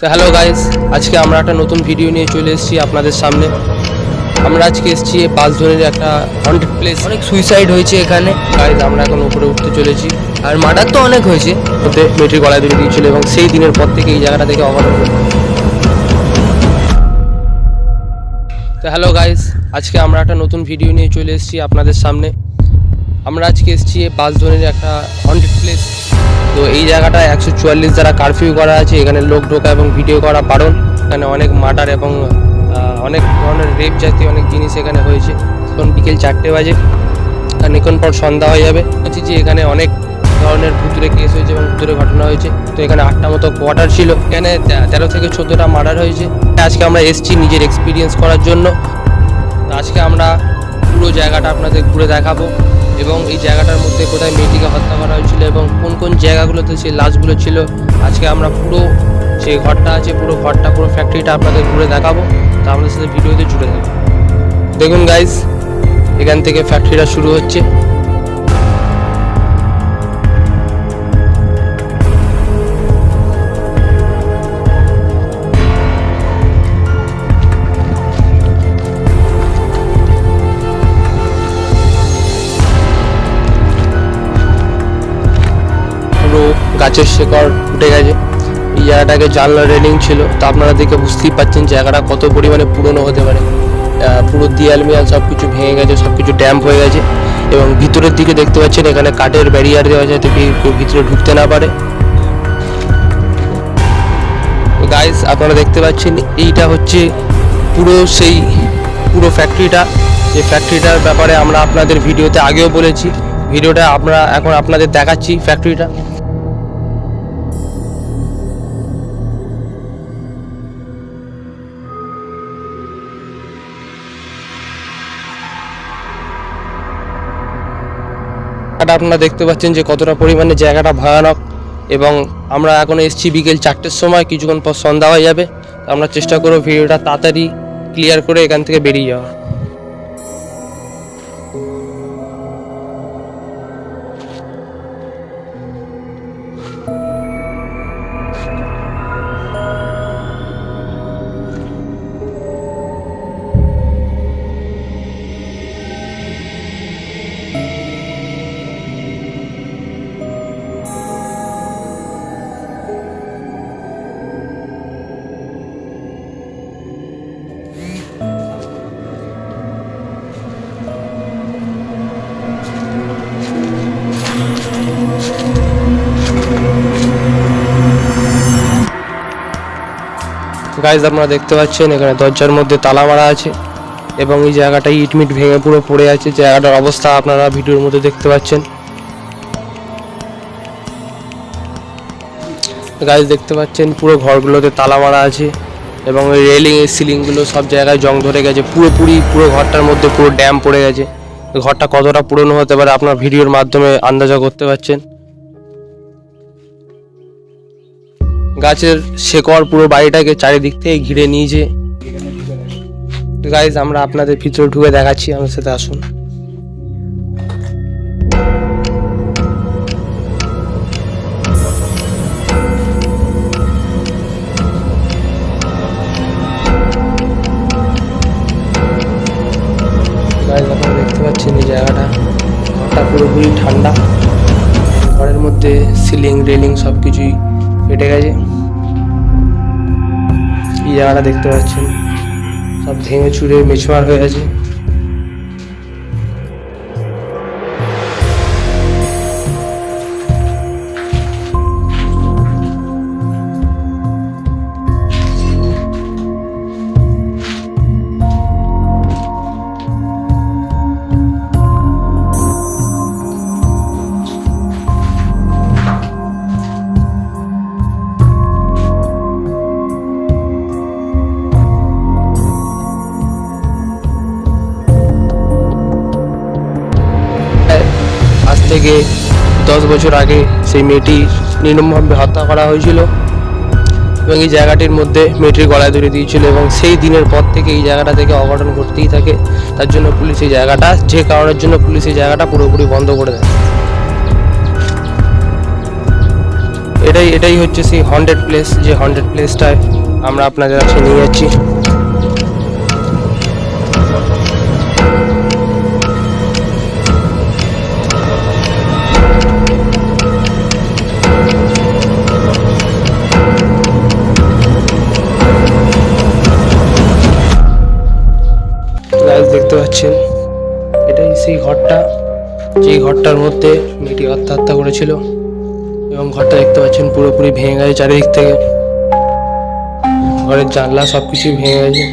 তো hello guys আজকে আমরা একটা নতুন ভিডিও নিয়ে চলে এসেছি আপনাদের সামনে। আমরা আজকে এসেছি বাসধনের একটা হন্টেড প্লেস অনেক সুইসাইড হয়েছে এখানে। গাইস আমরা এখন উপরে উঠতে চলেছি। আর মার্ডার তো অনেক হয়েছে। ওতে মেয়েটির গলায় ধরে দিয়েছিল এবং সেই দিনের পর থেকে এই জায়গাটা থেকে ঘটে। তো হ্যালো গাইস আজকে আমরা একটা নতুন ভিডিও নিয়ে চলে এসেছি আপনাদের সামনে। আমরা আজকে এসেছি বাসধনের একটা হন্টেড প্লেস তো এই জায়গাটা একশো চুয়াল্লিশ দ্বারা কারফিউ করা আছে, এখানে লোক ঢোকা এবং ভিডিও করা বারণ। এখানে অনেক মার্ডার এবং অনেক ধরনের রেপ জাতীয় অনেক জিনিস এখানে হয়েছে। এখন বিকেল চারটে বাজে। নিকন পর সন্ধ্যা হয়ে যাবে। বলছি যে এখানে অনেক ধরনের ভুতুরে কেস হয়েছে এবং ভুতুরে ঘটনা হয়েছে। তো এখানে আটটা মতো কোয়ার্টার ছিল। এখানে তেরো থেকে চোদ্দোটা মার্ডার হয়েছে। আজকে আমরা এসেছি নিজের এক্সপিরিয়েন্স করার জন্য। আজকে আমরা জায়গাটা আপনাদের ঘুরে দেখাবো এবং এই জায়গাটার মধ্যে কোথায় মেয়েটিকে হত্যা করা হয়েছিল এবং কোন কোন জায়গাগুলোতে সেই লাশগুলো ছিল, আজকে আমরা পুরো যে ঘরটা আছে, পুরো ঘরটা, পুরো ফ্যাক্টরিটা আপনাদের ঘুরে দেখাবো। তা আমাদের সাথে ভিডিওতে জুড়ে দেবো দেখুন গাইজ এখান থেকে ফ্যাক্টরিটা শুরু হচ্ছে। গাছের শেকড় উঠে গেছে। এই জায়গাটাকে জানলা রেলিং ছিল। তা আপনারা দেখে বুঝতেই পারছেন জায়গাটা কত পরিমাণে পুরনো হতে পারে। পুরো দিয়াল মিয়াল সব কিছু ভেঙে গেছে সব কিছু ড্যাম্প হয়ে গেছে। এবং ভিতরের দিকে দেখতে পাচ্ছেন, এখানে কাঠের ব্যারিয়ার দেওয়া যাতে কেউ ভিতরে ঢুকতে না পারে। গাইস আপনারা দেখতে পাচ্ছেন, এইটা হচ্ছে পুরো সেই পুরো ফ্যাক্টরিটা যে ফ্যাক্টরিটার ব্যাপারে আমরা আপনাদের ভিডিওতে আগেও বলেছি। ভিডিওটা আমরা এখন আপনাদের দেখাচ্ছি ফ্যাক্টরিটা জায়গাটা আপনারা দেখতে পাচ্ছেন যে কতটা পরিমাণে জায়গাটা ভয়ানক এবং আমরা এখন এসেছি বিকেল চারটের সময়, কিছুক্ষণ পর সন্ধ্যা হয়ে যাবে। আমরা চেষ্টা করব ভিডিওটা তাড়াতাড়ি ক্লিয়ার করে এখান থেকে বেরিয়ে যাওয়া গাইজ আপনারা দেখতে পাচ্ছেন, এখানে দরজার মধ্যে তালা মারা আছে এবং এই জায়গাটা ইটমিট ভেঙে পুরো পড়ে আছে। জায়গাটার অবস্থা আপনারা ভিডিওর মধ্যে দেখতে পাচ্ছেন। গাইজ দেখতে পাচ্ছেন, পুরো ঘরগুলোতে তালা মারা আছে এবং ওই রেলিং এর সিলিংগুলো সব জায়গায় জং ধরে গেছে। পুরোপুরি পুরো ঘরটার মধ্যে পুরো ড্যাম পড়ে গেছে। ঘরটা কতটা পুরনো হতে পারে আপনার ভিডিওর মাধ্যমে আন্দাজা করতে পারছেন। গাছের শেকড় পুরো বাড়িটাকে চারিদিক থেকে ঘিরে নিয়েছে। গাইজ আমরা আপনাদের ভিতরে ঢুকে দেখাচ্ছি আমার সাথে আসুন। দেখতে এই জায়গাটা। পুরোপুরি ঠান্ডা। ঘরের মধ্যে সিলিং রেলিং সব কিছুই ফেটে গেছে। জায়গাটা দেখতে পাচ্ছেন। সব ভেঙে চুরে মেছোয়ার হয়ে আছে। থেকে দশ বছর আগে সেই মেয়েটি নির্মমভাবে হত্যা করা হয়েছিল এবং এই জায়গাটির মধ্যে মেয়েটির গলায় ধরে দিয়েছিল এবং সেই দিনের পর থেকে এই জায়গাটা থেকে অঘটন ঘটতেই থাকে। তার জন্য পুলিশ এই জায়গাটা, যে কারণের জন্য পুলিশ এই জায়গাটা পুরোপুরি বন্ধ করে দেয়। এটাই এটাই হচ্ছে সেই হন্ড্রেড প্লেস যে হন্ড্রেড প্লেসটায় আমরা আপনাদের কাছে নিয়ে যাচ্ছি। দেখতে পাচ্ছেন। এটাই সেই ঘরটা। যেই ঘরটার মধ্যে মেয়েটি আত্মহত্যা করেছিল এবং ঘরটা দেখতে পাচ্ছেন পুরোপুরি ভেঙে গেছে চারিদিক থেকে। ঘরের জানলা সব কিছুই ভেঙে গেছে।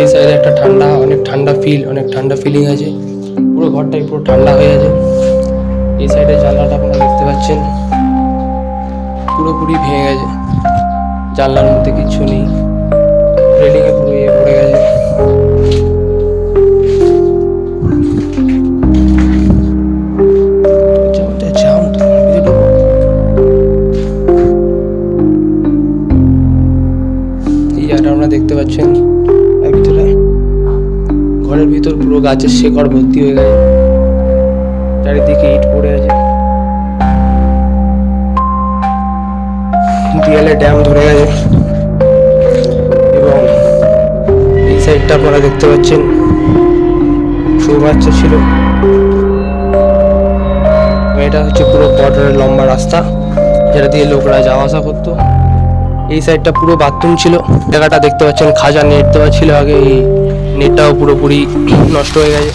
এই সাইডে একটা ঠান্ডা, অনেক ঠান্ডা ফিল অনেক ঠান্ডা ফিলিং আছে। পুরো ঘরটাই পুরো ঠান্ডা হয়ে আছে এই সাইডে জানলাটা আপনারা দেখতে পাচ্ছেন। পুরোপুরি ভেঙে গেছে। জানলার মধ্যে কিছু নেই। রেলিংয়ে পুরো ইয়ে পড়ে গেছে। জায়গাটা আপনারা দেখতে পাচ্ছেন? এর ভিতরে ঘরের ভিতর পুরো গাছের শেকড় ভর্তি হয়ে গেছে। চারিদিকে ইট পড়ে আছে। দেয়ালে ড্যাম ধরে গেছে সাইডটা আপনারা দেখতে পাচ্ছেন। চৌবাচ্চা ছিল। এটা হচ্ছে পুরো বর্ডারের লম্বা রাস্তা, যেটা দিয়ে লোকরা যাওয়া আসা করতো। এই সাইডটা পুরো বাথরুম ছিল। জায়গাটা দেখতে পাচ্ছেন খাজা নেট দেওয়া ছিল আগে, এই নেটটাও পুরোপুরি নষ্ট হয়ে গেছে।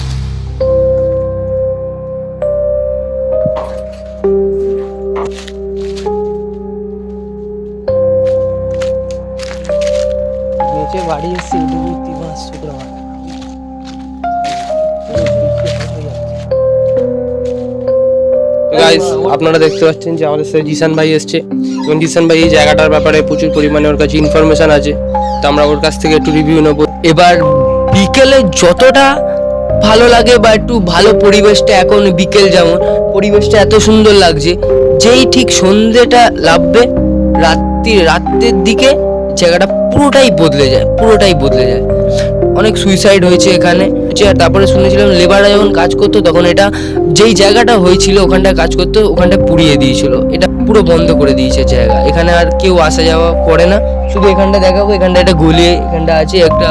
গাইস আপনারা দেখতে পাচ্ছেন যে আমাদের সাথে জিসান ভাই এসছে। এবং জিসান ভাই এই জায়গাটার ব্যাপারে প্রচুর পরিমাণে ওর কাছে ইনফরমেশান আছে। তো আমরা ওর কাছ থেকে একটু রিভিউ নেব। এবার বিকেলে যতটা ভালো লাগে বা একটু ভালো পরিবেশটা এখন বিকেল যেমন, পরিবেশটা এত সুন্দর লাগছে, যেই ঠিক সন্ধেটা লাভবে, রাত্রি, রাত্রের দিকে জায়গাটা পুরোটাই বদলে যায়, পুরোটাই বদলে যায়। অনেক সুইসাইড হয়েছে এখানে আর তারপরে শুনেছিলাম লেবাররা যখন কাজ করতো, তখন এটা যেই জায়গাটা হয়েছিল ওখানটায় কাজ করতো, ওখানটা পুড়িয়ে দিয়েছিল। এটা পুরো বন্ধ করে দিয়েছে জায়গা। এখানে আর কেউ আসা যাওয়া করে না। শুধু এখানটা দেখাবো, এখানটা একটা গলি, এখানটা আছে একটা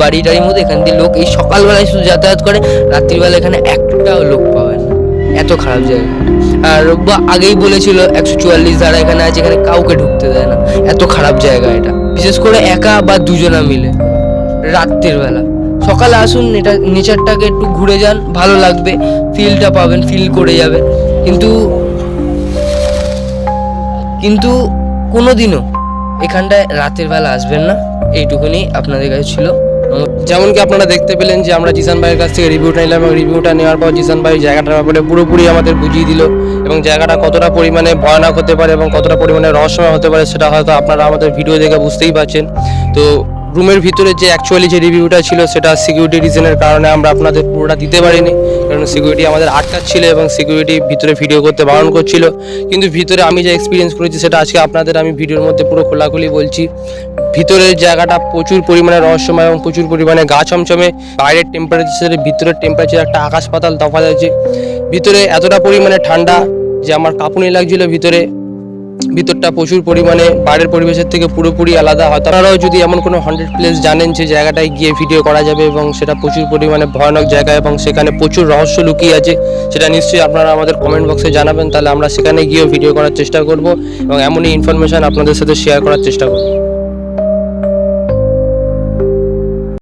বাড়ি টাড়ির মধ্যে। এখান দিয়ে লোক এই সকালবেলায় শুধু যাতায়াত করে, রাত্রিবেলা এখানে একটাও লোক পাওয়া এত খারাপ জায়গা। আর আগেই বলেছিল একশো চুয়াল্লিশ ধারা এখানে আছে, এখানে কাউকে ঢুকতে দেয় না। এত খারাপ জায়গা এটা। বিশেষ করে একা বা দুজনা মিলে। রাত্রির বেলা। সকালে আসুন এটা নেচারটাকে একটু ঘুরে যান, ভালো লাগবে। ফিলটা পাবেন, ফিল করে যাবে কিন্তু কিন্তু কোনোদিনও এখানটায় রাতের বেলা আসবেন না। এইটুকুনি আপনাদের কাছে ছিল। যেমন কি আপনারা দেখতে পেলেন যে আমরা জিসান ভাইয়ের কাছ থেকে রিভিউটা নিলাম এবং রিভিউটা নেওয়ার পর জিসান ভাই জায়গাটার ব্যাপারে পুরোপুরি আমাদের বুঝিয়ে দিল এবং জায়গাটা কতটা পরিমাণে ভয়ানক হতে পারে এবং কতটা পরিমাণে রহস্যময় হতে পারে সেটা হয়তো আপনারা আমাদের ভিডিও দেখে বুঝতেই পারছেন। তো রুমের ভিতরে যে অ্যাকচুয়ালি যে রিভিউটা ছিল সেটা সিকিউরিটি রিজনের কারণে আমরা আপনাদের পুরোটা দিতে পারিনি। কারণ সিকিউরিটি আমাদের আটকাচ্ছিল এবং সিকিউরিটি ভিতরে ভিডিও করতে বারণ করছিল। কিন্তু ভিতরে আমি যে এক্সপিরিয়েন্স করেছি সেটা আজকে আপনাদের আমি ভিডিওর মধ্যে পুরো খোলাখুলি বলছি। ভিতরের জায়গাটা প্রচুর পরিমাণে রহস্যময় এবং প্রচুর পরিমাণে গা ছমছমে বাইরের টেম্পারেচারের ভিতরের টেম্পারেচার একটা আকাশ পাতাল তফাৎ আছে ভিতরে এতটা পরিমাণে ঠান্ডা যে আমার কাঁপুনি লাগছিল ভিতরে। ভিতরটা প্রচুর পরিমাণে, বাইরের পরিবেশের থেকে পুরোপুরি আলাদা। হয় তারাও যদি এমন কোনো হান্ড্রেড প্লেস জানেন যে জায়গাটায় গিয়ে ভিডিও করা যাবে এবং সেটা প্রচুর পরিমাণে ভয়ানক জায়গা এবং সেখানে প্রচুর রহস্য লুকিয়ে আছে, সেটা নিশ্চয়ই আপনারা আমাদের কমেন্ট বক্সে জানাবেন। তাহলে আমরা সেখানে গিয়েও ভিডিও করার চেষ্টা করব এবং এমনই ইনফরমেশন আপনাদের সাথে শেয়ার করার চেষ্টা করব।